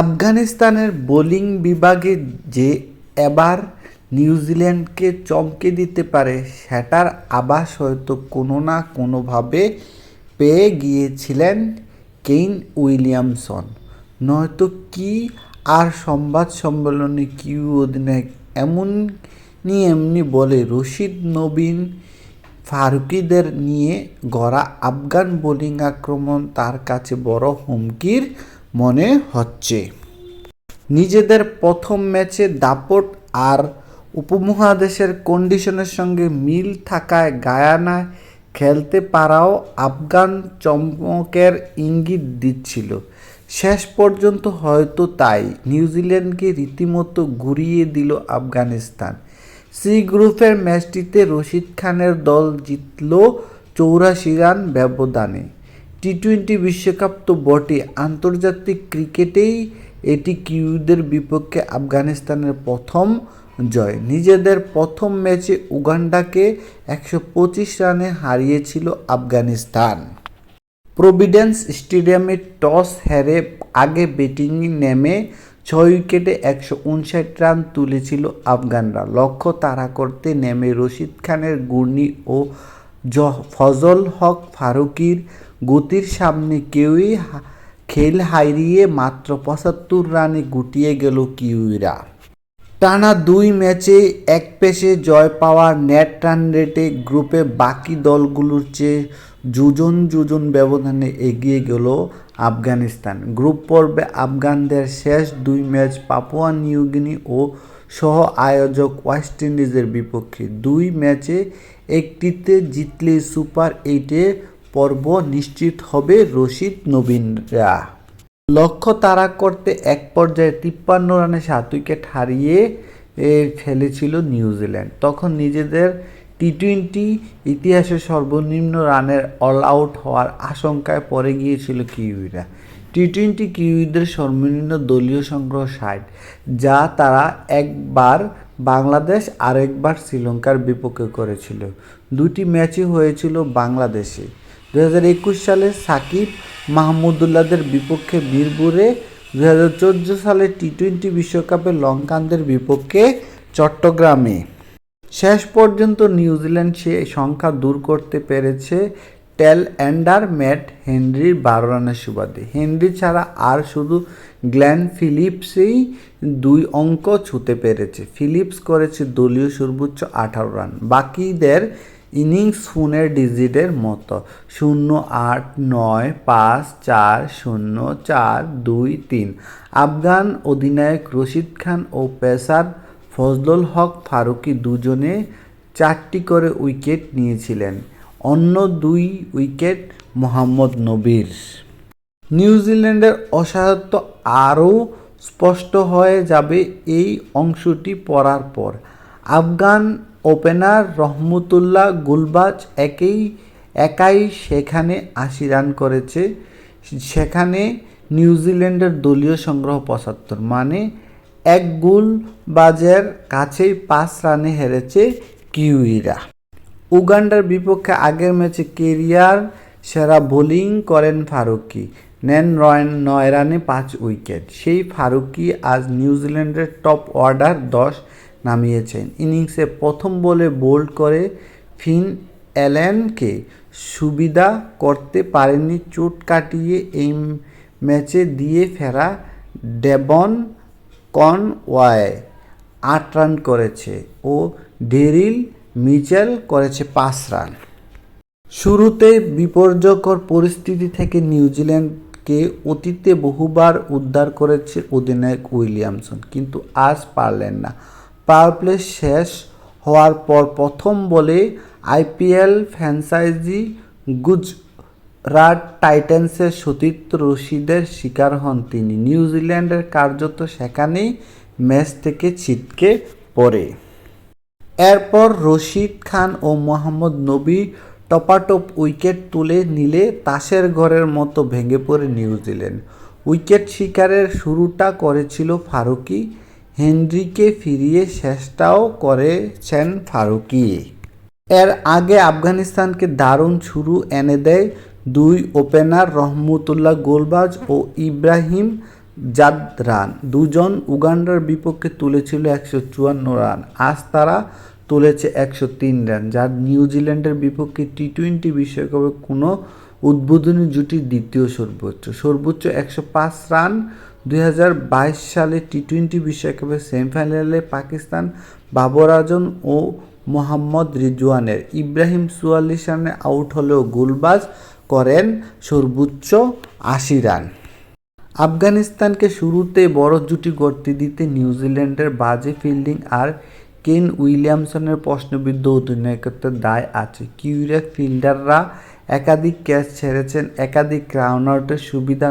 আফগানিস্তানের বোলিং বিভাগে যে এবার নিউজিল্যান্ডকে চমকে দিতে পারে, সেটার আভাস হয়তো কোনো না কোনোভাবে পেয়ে গিয়েছিলেন কেইন উইলিয়ামসন। নয়তো কি আর সংবাদ সম্মেলনে কিউ অধিনায়ক এমনি এমনি বলে রশিদ নবীন ফারুকিদের নিয়ে গড়া আফগান বোলিং আক্রমণ তার কাছে বড় হুমকির মনে হচ্ছে। নিজেদের প্রথম ম্যাচে দাপট আর উপমহাদেশের কন্ডিশনের সঙ্গে মিল থাকায় গায়ানায় খেলতে পারাও আফগান চমকের ইঙ্গিত দিচ্ছিল। শেষ পর্যন্ত হয়তো তাই। নিউজিল্যান্ডকে রীতিমতো ঘুরিয়ে দিল আফগানিস্তান। সি গ্রুপের ম্যাচটিতে রশিদ খানের দল জিতল চৌরাশি রান ব্যবধানে। টি টোয়েন্টি বিশ্বকাপ তো বটে। আন্তর্জাতিক ক্রিকেটেই এটি কিউদের বিপক্ষে আফগানিস্তানের প্রথম জয়। নিজেদের প্রথম ম্যাচে উগান্ডাকে একশো পঁচিশ রানে হারিয়েছিল আফগানিস্তান। প্রভিডেন্স স্টেডিয়ামে টস হেরে আগে ব্যাটিং নেমে ছয় উইকেটে একশো উনষাট রান তুলেছিল আফগানরা। লক্ষ্য তাড়া করতে নেমে রশিদ খানের গুর্নি ও ফজল হক ফারুকির গতির সামনে কেউই খেল হারিয়ে মাত্র পঁচাত্তর রানে গুটিয়ে গেল কিউইরা। টানা দুই ম্যাচে এক পেশে জয় পাওয়ার নেট রান রেটে গ্রুপে বাকি দলগুলোর চেয়ে যোজন যোজন ব্যবধানে এগিয়ে গেল আফগানিস্তান। গ্রুপ পর্বে আফগানদের শেষ দুই ম্যাচ পাপুয়া নিউগিনি ও সহ আয়োজক ওয়েস্ট ইন্ডিজের বিপক্ষে। দুই ম্যাচে একটিতে জিতলে সুপার এইটে পর্ব নিশ্চিত হবে রশিদ নবীনরা। লক্ষ্য তারা করতে এক পর্যায়ে তিপ্পান্ন রানে সাত উইকেট হারিয়ে ফেলেছিল নিউজিল্যান্ড। তখন নিজেদের টি টোয়েন্টি ইতিহাসে সর্বনিম্ন রানের অল আউট হওয়ার আশঙ্কায় পড়ে গিয়েছিল কিউইরা। টি টোয়েন্টি কিউইদের সর্বনিম্ন দলীয় সংগ্রহ ষাট, যা তারা একবার বাংলাদেশ আরেকবার শ্রীলঙ্কার বিপক্ষে করেছিল। দুটি ম্যাচই হয়েছিল বাংলাদেশে। দু একুশ সালে সাকিব মাহমুদুল্লাহদের বিপক্ষে বীরপুরে দু হাজার চোদ্দ সালে টি টোয়েন্টি বিশ্বকাপে লঙ্কানদের বিপক্ষে চট্টগ্রামে। শেষ পর্যন্ত নিউজিল্যান্ড সে সংখ্যা দূর করতে পেরেছে টেল অ্যান্ডার ম্যাট হেনরির বারো রানের সুবাদে। হেনরি ছাড়া আর শুধু গ্ল্যান ফিলিপসই দুই অঙ্ক ছুঁতে পেরেছে। ফিলিপস করেছে দলীয় সর্বোচ্চ আঠারো রান। বাকিদের ইনিংস ফোনের ডিজিটের মতো। শূন্য আট, নয়, পাঁচ, চার, শূন্য, চার, দুই, তিন। আফগান অধিনায়ক রশিদ খান ও পেসার ফজলুল হক ফারুকি দুজনে চারটি করে উইকেট নিয়েছিলেন। অন্য দুই উইকেট মোহাম্মদ নবীর। নিউজিল্যান্ডের অসহায়ত্ব আরও স্পষ্ট হয়ে যাবে এই অংশটি পড়ার পর। আফগান ওপেনার রহমতুল্লাহ গুলবাজ একেই একাই সেখানে আশি রান করেছে। সেখানে নিউজিল্যান্ডের দলীয় সংগ্রহ পঁচাত্তর মানে এক গুল বাজের কাছেই পাঁচ রানে হেরেছে কিউইরা। উগান্ডার বিপক্ষে আগের ম্যাচে কেরিয়ার সেরা বোলিং করেন ফারুকি। নেন রয়েন নয় রানে পাঁচ উইকেট। সেই ফারুকি আজ নিউজিল্যান্ডের টপ অর্ডার দশ নামিয়েছেন। ইনিংসে প্রথম বলে বোল্ড করে ফিন অ্যালেনকে সুবিধা করতে পারেননি, চোট কাটিয়ে এই ম্যাচে দিয়ে ফেরা ডেবন কনওয়ায় আট রান করেছে ও ডেরিল মিচেল করেছে পাঁচ রান। শুরুতে বিপর্যকর পরিস্থিতি থেকে নিউজিল্যান্ডকে অতীতে বহুবার উদ্ধার করেছে অধিনায়ক উইলিয়ামসন, কিন্তু আজ পারলেন না। পাওয়ার প্লে শেষ হওয়ার পর প্রথম বলে আইপিএল ফ্র্যাঞ্চাইজি গুজরাট টাইটান্সের সতীর্থ রশিদের শিকার হন তিনি। নিউজিল্যান্ডের কার্যত সেখানেই ম্যাচ থেকে ছিটকে পড়ে। এরপর রশিদ খান ও মোহাম্মদ নবী টপাটপ উইকেট তুলে নিলে তাসের ঘরের মতো ভেঙে পড়ে নিউজিল্যান্ড। উইকেট শিকারের শুরুটা করেছিল ফারুকি। হেনরিকে ফিরিয়ে শেষটাও করেছেন ফারুকি। এর আগে আফগানিস্তানকে দারুণ শুরু এনে দেয় দুই ওপেনার রহমতুল্লাহ গোলবাজ ও ইব্রাহিম জাদ রান দুজন উগান্ডার বিপক্ষে তুলেছিল একশো চুয়ান্ন রান। আজ তারা তুলেছে একশো তিন রান, যা নিউজিল্যান্ডের বিপক্ষে টি টোয়েন্টি বিশ্বকাপে কোনো উদ্বোধনী জুটির দ্বিতীয় সর্বোচ্চ। সর্বোচ্চ একশো পাঁচ রান দুই হাজার বাইশ সালে টি টোয়েন্টি বিশ্বকাপের সেমিফাইনালে পাকিস্তান বাবর আজম ও মোহাম্মদ রিজওয়ানের ইব্রাহিম চুয়াল্লিশ রানে আউট হলেও গোলবাজ করেন সর্বোচ্চ আশি রান। আফগানিস্তানকে শুরুতে বড় জুটি গড়তে দিতে নিউজিল্যান্ডের বাজে ফিল্ডিং আর কেন উইলিয়ামসনের প্রশ্নবিদ্ধ অধিনায়কত্বের দায় আছে। কিউরিয়া ফিল্ডাররা একাধিক ক্যাচ ছেড়েছেন, একাধিক রান আউটের সুবিধা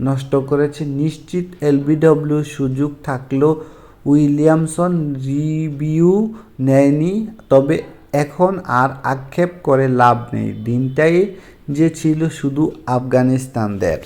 নষ্ট করেছে নিশ্চিত এলবিডব্লিউ সুযোগ থাকলেও উইলিয়ামসন রিভিউ নেয়নি, তবে এখন আর আক্ষেপ করে লাভ নেই। দিনটাই যে ছিল শুধু আফগানিস্তানদের।